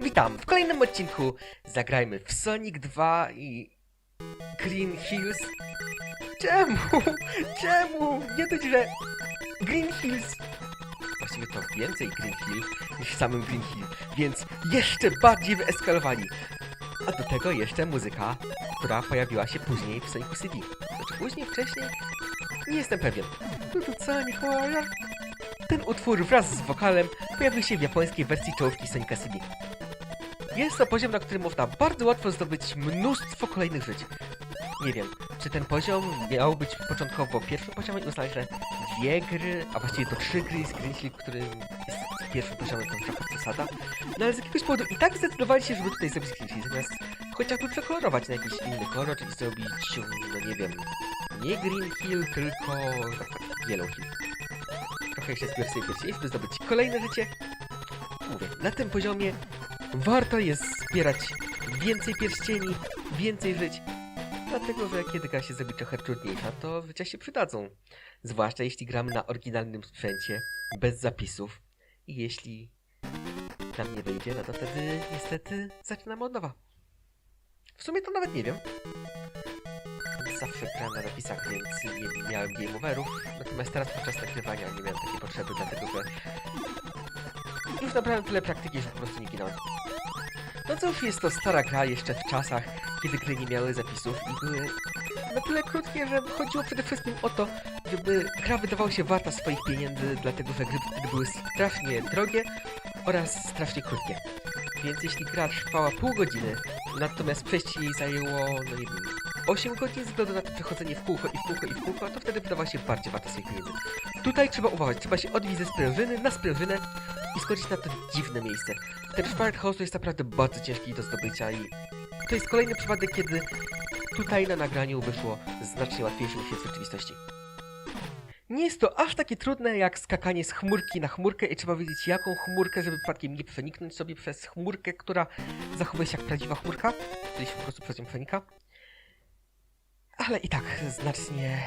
Witam w kolejnym odcinku. Zagrajmy w Sonic 2 i Green Hills. Czemu? Czemu? Nie dość, że Green Hills. Właściwie to więcej Green Hill niż w samym Green Hill, więc jeszcze bardziej wyeskalowali. A do tego jeszcze muzyka, która pojawiła się później w Sonicu CD. Znaczy później, wcześniej? Nie jestem pewien. Tu tu Sonic Warrior. Ten utwór wraz z wokalem pojawił się w japońskiej wersji czołówki Sonica CD. Jest to poziom, na którym można bardzo łatwo zdobyć mnóstwo kolejnych żyć. Nie wiem, czy ten poziom miał być początkowo pierwszym poziomem i uznali, że dwie gry, a właściwie to trzy gry Hill, którym jest pierwszym poziomem, to trochę przesada. No ale z jakiegoś powodu i tak zdecydowali się, żeby tutaj zrobić Hill, zamiast chociażby przekolorować na jakiś inny kolor, czyli zrobić, no nie wiem, nie Green Hill, tylko Yellow Hill. Trochę jeszcze z wersji pierścieni, żeby zdobyć kolejne życie. Mówię, na tym poziomie warto jest zbierać więcej pierścieni, więcej żyć, dlatego że kiedy gra się zrobi trochę trudniejsza, to życia się przydadzą. Zwłaszcza jeśli gramy na oryginalnym sprzęcie, bez zapisów. I jeśli nam nie wyjdzie, no to wtedy niestety zaczynamy od nowa. W sumie to nawet nie wiem. Zawsze grałem na napisach, więc nie miałem game overów. Natomiast teraz podczas nagrywania nie miałem takiej potrzeby, dlatego że już nabrałem tyle praktyki, że po prostu nie ginąłem. No cóż, jest to stara gra jeszcze w czasach, kiedy gry nie miały zapisów i były na tyle krótkie, że chodziło przede wszystkim o to, żeby gra wydawała się warta swoich pieniędzy, dlatego że gry wtedy były strasznie drogie oraz strasznie krótkie. Więc jeśli gra trwała pół godziny, natomiast przejście jej zajęło, no nie wiem, 8 godzin ze względu na to przechodzenie w kółko i w kółko i w kółko, to wtedy wydawała się bardziej warta swoich pieniędzy. Tutaj trzeba uważać, trzeba się odbić ze sprężyny na sprężynę i skoczyć na to dziwne miejsce. Ten House to jest naprawdę bardzo ciężki do zdobycia i to jest kolejny przypadek, kiedy tutaj na nagraniu wyszło znacznie łatwiejsze niż jest w rzeczywistości. Nie jest to aż takie trudne jak skakanie z chmurki na chmurkę i trzeba wiedzieć jaką chmurkę, żeby przypadkiem nie przeniknąć sobie przez chmurkę, która zachowuje się jak prawdziwa chmurka, czyli się po prostu przez nią przenika. Ale i tak znacznie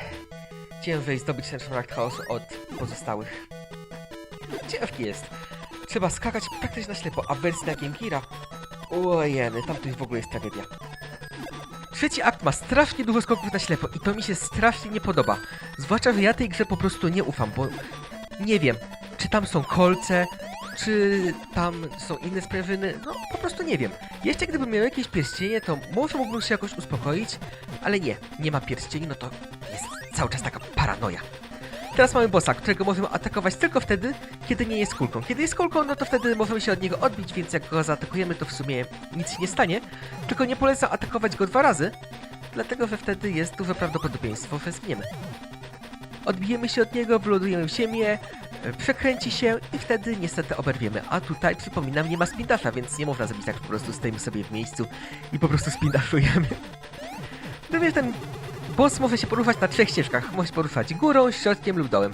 ciężej zdobyć ten Spirit House od pozostałych. Ciężki jest. Trzeba skakać praktycznie na ślepo, a w wersji na Game Geara... Ojeny, tam to w ogóle jest tragedia. Trzeci akt ma strasznie dużo skoków na ślepo i to mi się strasznie nie podoba. Zwłaszcza, że ja tej grze po prostu nie ufam, bo nie wiem, czy tam są kolce, czy tam są inne sprężyny, no po prostu nie wiem. Jeszcze gdybym miał jakieś pierścienie, to może mógłbym się jakoś uspokoić, ale nie, nie ma pierścieni, no to jest cały czas taka paranoja. Teraz mamy bossa, którego możemy atakować tylko wtedy, kiedy nie jest kulką. Kiedy jest kulką, no to wtedy możemy się od niego odbić, więc jak go zaatakujemy, to w sumie nic się nie stanie. Tylko nie polecam atakować go dwa razy, dlatego że wtedy jest duże prawdopodobieństwo, że zginiemy. Odbijemy się od niego, wylodujemy w ziemię, e, przekręci się i wtedy niestety oberwiemy. A tutaj, przypominam, nie ma spindasza, więc nie można zrobić tak, po prostu stoimy sobie w miejscu i po prostu spindaszujemy. No więc ten boss może się poruszać na trzech ścieżkach. Może się poruszać górą, środkiem lub dołem.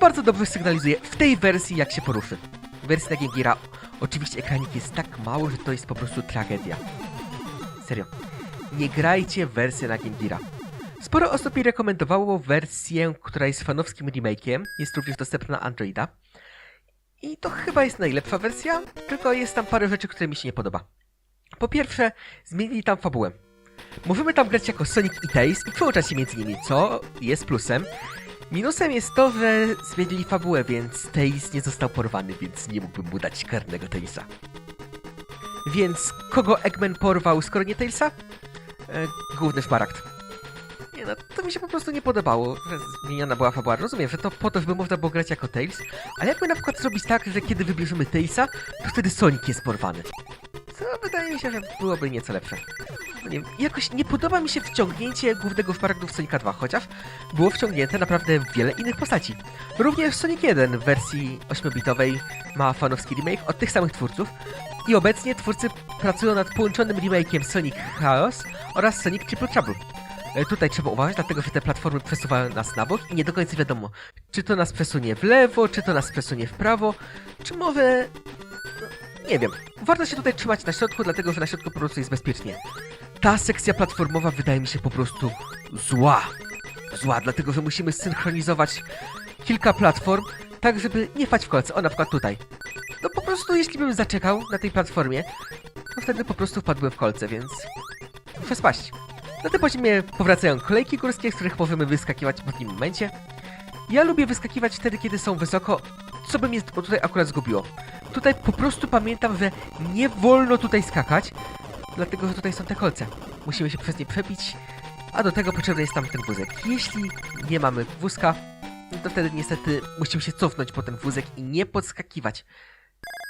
Bardzo dobrze sygnalizuje w tej wersji, jak się poruszy. W wersji Geara oczywiście ekranik jest tak mały, że to jest po prostu tragedia. Serio. Nie grajcie w wersję na Game. Sporo osób mi rekomendowało wersję, która jest fanowskim remake'iem. Jest również dostępna na Androida. I to chyba jest najlepsza wersja, tylko jest tam parę rzeczy, które mi się nie podoba. Po pierwsze, zmienili tam fabułę. Możemy tam grać jako Sonic i Tails i przełączać się między nimi, co jest plusem. Minusem jest to, że zmienili fabułę, więc Tails nie został porwany, więc nie mógłbym mu dać karnego Tailsa. Więc kogo Eggman porwał, skoro nie Tailsa? E, główny szmaragd. Nie no, to mi się po prostu nie podobało, że zmieniona była fabuła. Rozumiem, że to po to, żeby można było grać jako Tails, ale jakby na przykład zrobić tak, że kiedy wybierzemy Tailsa, to wtedy Sonic jest porwany. Co wydaje mi się, że byłoby nieco lepsze. Nie jakoś nie podoba mi się wciągnięcie głównego w Sonika 2, chociaż było wciągnięte naprawdę wiele innych postaci. Również Sonic 1 w wersji 8-bitowej ma fanowski remake od tych samych twórców i obecnie twórcy pracują nad połączonym remake'iem Sonic Chaos oraz Sonic Triple Trouble. E, Tutaj trzeba uważać, dlatego że te platformy przesuwają nas na bok i nie do końca wiadomo, czy to nas przesunie w lewo, czy to nas przesunie w prawo, czy może... No, nie wiem. Warto się tutaj trzymać na środku, dlatego że na środku po prostu jest bezpiecznie. Ta sekcja platformowa wydaje mi się po prostu zła. Zła, dlatego że musimy synchronizować kilka platform, tak żeby nie wpaść w kolce. O, na przykład tutaj. No po prostu jeśli bym zaczekał na tej platformie, to wtedy po prostu wpadłem w kolce, więc muszę spaść. Na tym poziomie powracają kolejki górskie, z których możemy wyskakiwać w odpowiednim momencie. Ja lubię wyskakiwać wtedy, kiedy są wysoko, co by mnie tutaj akurat zgubiło. Tutaj po prostu pamiętam, że nie wolno tutaj skakać, dlatego że tutaj są te kolce. Musimy się przez nie przebić, a do tego potrzebny jest tam ten wózek. Jeśli nie mamy wózka, to wtedy niestety musimy się cofnąć po ten wózek i nie podskakiwać.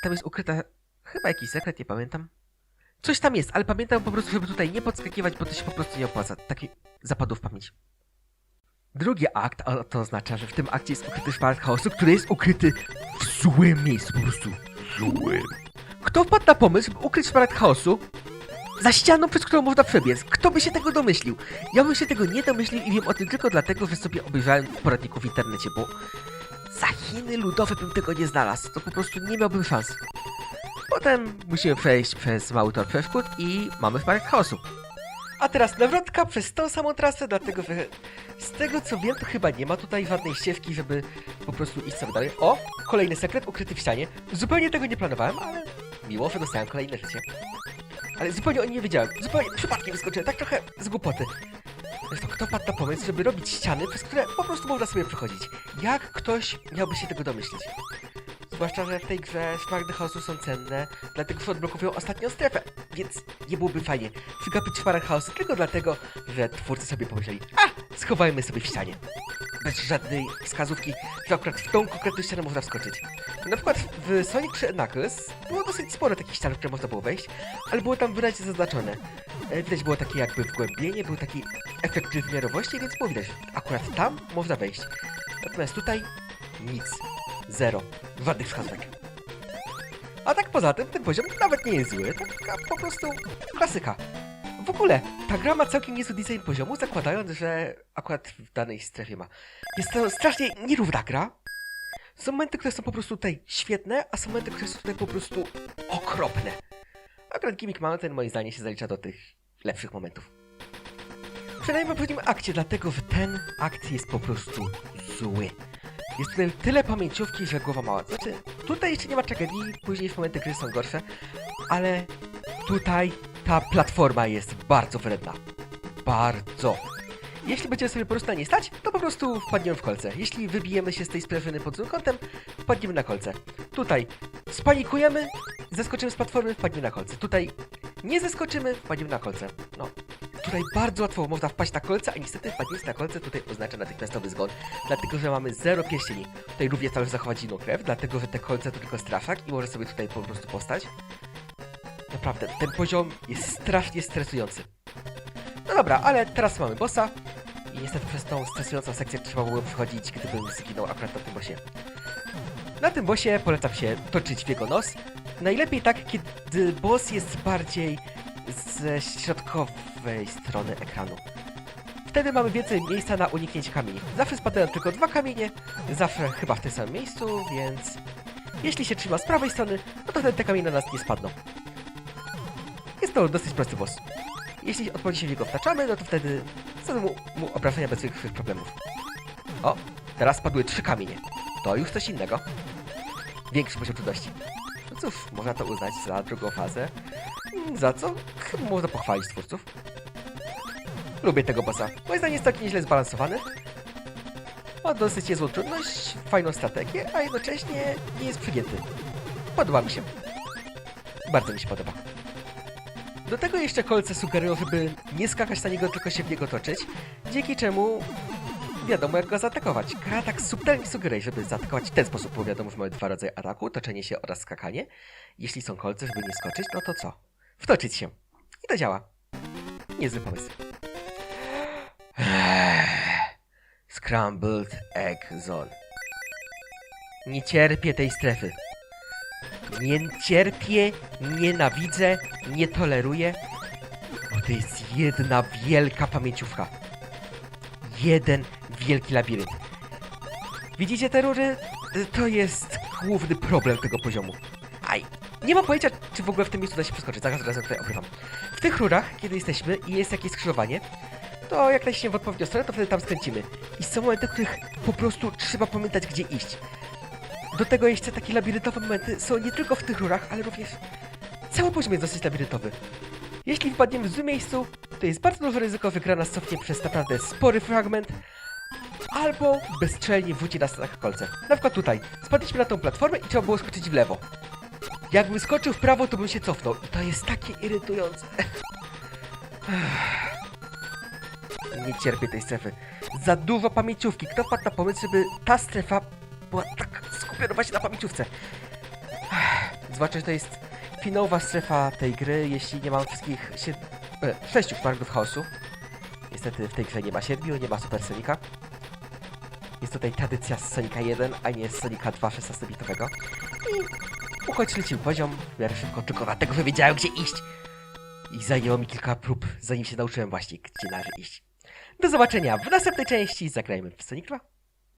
Tam jest ukryta chyba jakiś sekret, nie pamiętam. Coś tam jest, ale pamiętam po prostu, żeby tutaj nie podskakiwać, bo to się po prostu nie opłaca. Taki zapadł w pamięć. Drugi akt, a to oznacza, że w tym akcie jest ukryty szpalet chaosu, który jest ukryty w złym miejscu, po prostu złym. Kto wpadł na pomysł, żeby ukryć szpalet chaosu za ścianą, przez którą można przebiec? Kto by się tego domyślił? Ja bym się tego nie domyślił i wiem o tym tylko dlatego, że sobie obejrzałem w poradniku w internecie, bo za Chiny ludowe bym tego nie znalazł. To po prostu nie miałbym szans. Potem musimy przejść przez mały tor przeszkód i mamy szpalet chaosu. A teraz nawrotka przez tą samą trasę, dlatego że z tego co wiem, to chyba nie ma tutaj żadnej ścieżki, żeby po prostu iść sobie dalej. O! Kolejny sekret ukryty w ścianie. Zupełnie tego nie planowałem, ale miło, że dostałem kolejne życie. Ale zupełnie o nie wiedziałem. Zupełnie przypadkiem wyskoczyłem, tak trochę z głupoty. Zresztą kto padł na pomysł, żeby robić ściany, przez które po prostu można sobie przechodzić? Jak ktoś miałby się tego domyślić? Zwłaszcza, że w tej grze szmaragdy chaosu są cenne, dlatego że odblokowują ostatnią strefę, więc nie byłoby fajnie wygapić szmaragd chaosu tylko dlatego, że twórcy sobie pomyśleli, a, schowajmy sobie w ścianie. Bez żadnej wskazówki, że akurat w tą konkretną ścianę można wskoczyć. Na przykład w Sonic 3 Knuckles było dosyć sporo takich ścian, w które można było wejść, ale było tam wyraźnie zaznaczone. E, Widać było takie jakby wgłębienie, był taki efekt trójwymiarowości, więc było widać, że akurat tam można wejść. Natomiast tutaj nic. Zero. Żadnych wskazówek. A tak poza tym, ten poziom nawet nie jest zły, to taka po prostu klasyka. Ogóle, ta gra ma całkiem niezły design poziomu, zakładając, że akurat w danej strefie ma. Jest to strasznie nierówna gra. Są momenty, które są po prostu tutaj świetne, a są momenty, które są tutaj po prostu okropne. Akurat Gimmick Mountain moim zdaniem się zalicza do tych lepszych momentów. Przynajmniej w poprzednim akcie, dlatego że ten akt jest po prostu zły. Jest tutaj tyle pamięciówki, że głowa mała. Znaczy, tutaj jeszcze nie ma tragedii, później w momenty gry są gorsze, ale tutaj ta platforma jest bardzo wredna. Bardzo. Jeśli będziemy sobie po prostu nie stać, to po prostu wpadniemy w kolce. Jeśli wybijemy się z tej sprężyny pod złym kątem, wpadniemy na kolce. Tutaj spanikujemy, zeskoczymy z platformy, wpadniemy na kolce. Tutaj nie zeskoczymy, wpadniemy na kolce. No, tutaj bardzo łatwo można wpaść na kolce, a niestety wpadnięcie na kolce tutaj oznacza natychmiastowy zgon, dlatego że mamy zero pierścieni. Tutaj również należy zachować zimną krew, dlatego że te kolce to tylko straszak i może sobie tutaj po prostu postać. Naprawdę, ten poziom jest strasznie stresujący. No dobra, ale teraz mamy bossa i niestety przez tą stresującą sekcję trzeba było przechodzić, gdybym zginął akurat na tym bossie. Na tym bossie polecam się toczyć w jego nos. Najlepiej tak, kiedy boss jest bardziej ze środkowej strony ekranu. Wtedy mamy więcej miejsca na uniknięcie kamieni. Zawsze spadają tylko dwa kamienie, zawsze chyba w tym samym miejscu, więc jeśli się trzyma z prawej strony, no to wtedy te kamienie na nas nie spadną. Jest to dosyć prosty boss. Jeśli odpowiednio się w niego wtaczamy, no to wtedy zadamy mu, mu obrażenia bez większych problemów. O, teraz spadły trzy kamienie. To już coś innego. Większy poziom trudności. No cóż, można to uznać za drugą fazę. Mm, Za co chyba można pochwalić twórców. Lubię tego bossa. Moim zdaniem jest taki nieźle zbalansowany. Ma dosyć niezłą trudność, fajną strategię, a jednocześnie nie jest przygięty. Podoba mi się. Bardzo mi się podoba. Do tego jeszcze kolce sugerują, żeby nie skakać na niego, tylko się w niego toczyć, dzięki czemu wiadomo jak go zaatakować. Gra tak subtelnie sugeruje, żeby zaatakować w ten sposób, bo wiadomo, że mamy dwa rodzaje ataku, toczenie się oraz skakanie. Jeśli są kolce, żeby nie skoczyć, no to co? Wtoczyć się. I to działa. Niezły pomysł. Scrambled Egg Zone. Nie cierpię tej strefy. Nie cierpię, nienawidzę, nie toleruję, bo to jest jedna wielka pamięciówka. Jeden wielki labirynt. Widzicie te rury? To jest główny problem tego poziomu. Aj, nie mam pojęcia, czy w ogóle w tym miejscu da się przeskoczyć. Zaraz, zaraz tutaj okrywam. W tych rurach, kiedy jesteśmy i jest jakieś skrzyżowanie, to jak naciśniemy w odpowiednią stronę, to wtedy tam skręcimy. I są momenty, w których po prostu trzeba pamiętać, gdzie iść. Do tego jeszcze takie labiryntowe momenty są nie tylko w tych rurach, ale również cały poziom jest dosyć labiryntowy. Jeśli wpadniemy w złym miejscu, to jest bardzo duże ryzyko, że gra nas cofnie przez naprawdę spory fragment, albo bezczelnie wróci nas na kolce. Na przykład tutaj. Spadliśmy na tą platformę i trzeba było skoczyć w lewo. Jakbym skoczył w prawo, to bym się cofnął. I to jest takie irytujące. Nie cierpię tej strefy. Za dużo pamięciówki. Kto wpadł na pomysł, żeby ta strefa była tak skupiona właśnie na pamięciówce? Zwłaszcza, że to jest finałowa strefa tej gry, jeśli nie mam wszystkich sied... e, sześciu szmaragdów chaosu. Niestety w tej grze nie ma siedmiu, nie ma Super Sonika. Jest tutaj tradycja z Sonika 1, a nie z Sonika 2 16-bitowego. I ukończyliśmy poziom w miarę szybko, tylko dlatego, wiedziałem gdzie iść. I zajęło mi kilka prób, zanim się nauczyłem właśnie, gdzie należy iść. Do zobaczenia w następnej części. Zagrajmy w Sonic 2.